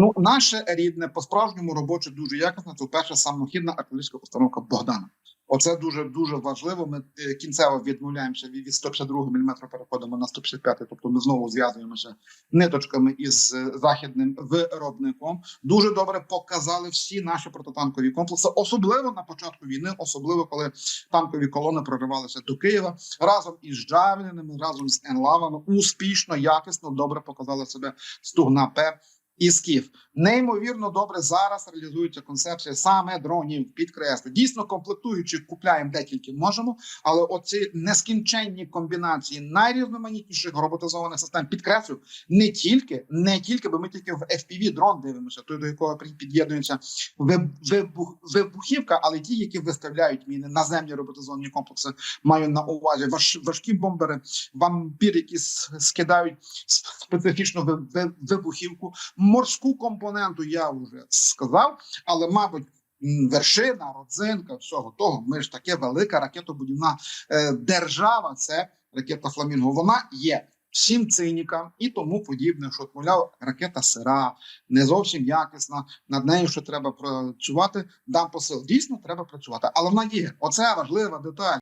Ну, наше рідне, по-справжньому робоче, дуже якісне. Це перша самохідна артилерійська постановка Богдана. Оце дуже дуже важливо. Ми е, кінцево відмовляємося від від 152 мм, переходимо на 155, тобто ми знову зв'язуємося ниточками із е, західним виробником. Дуже добре показали всі наші протитанкові комплекси, особливо на початку війни, особливо коли танкові колони проривалися до Києва разом із Джавелінами, разом з Енлавами. Успішно, якісно, добре показали себе Стугна П і Скіф. Неймовірно добре зараз реалізується концепція саме дронів. Підкреслю. Дійсно, комплектуючи купляємо де тільки можемо, але оці нескінченні комбінації найрізноманітніших роботизованих систем підкреслю не тільки, не тільки, бо ми тільки в FPV дрон дивимося, той до якого під'єднується виб- вибух, вибухівка, але ті, які виставляють міни наземні роботизовані комплекси, маю на увазі важ, важкі бомбери, вампір, які скидають специфічну ви- ви- вибухівку, морську компоненту я вже сказав, але мабуть. Вершина, родзинка, всього того. Ми ж таке велика ракетобудівна е, держава. Це ракета Фламінго. Вона є всім цинікам і тому подібне, що мовляв, ракета сира, не зовсім якісна. Над нею ще треба працювати. Дам посил. Дійсно, треба працювати, але вона є. Оце важлива деталь.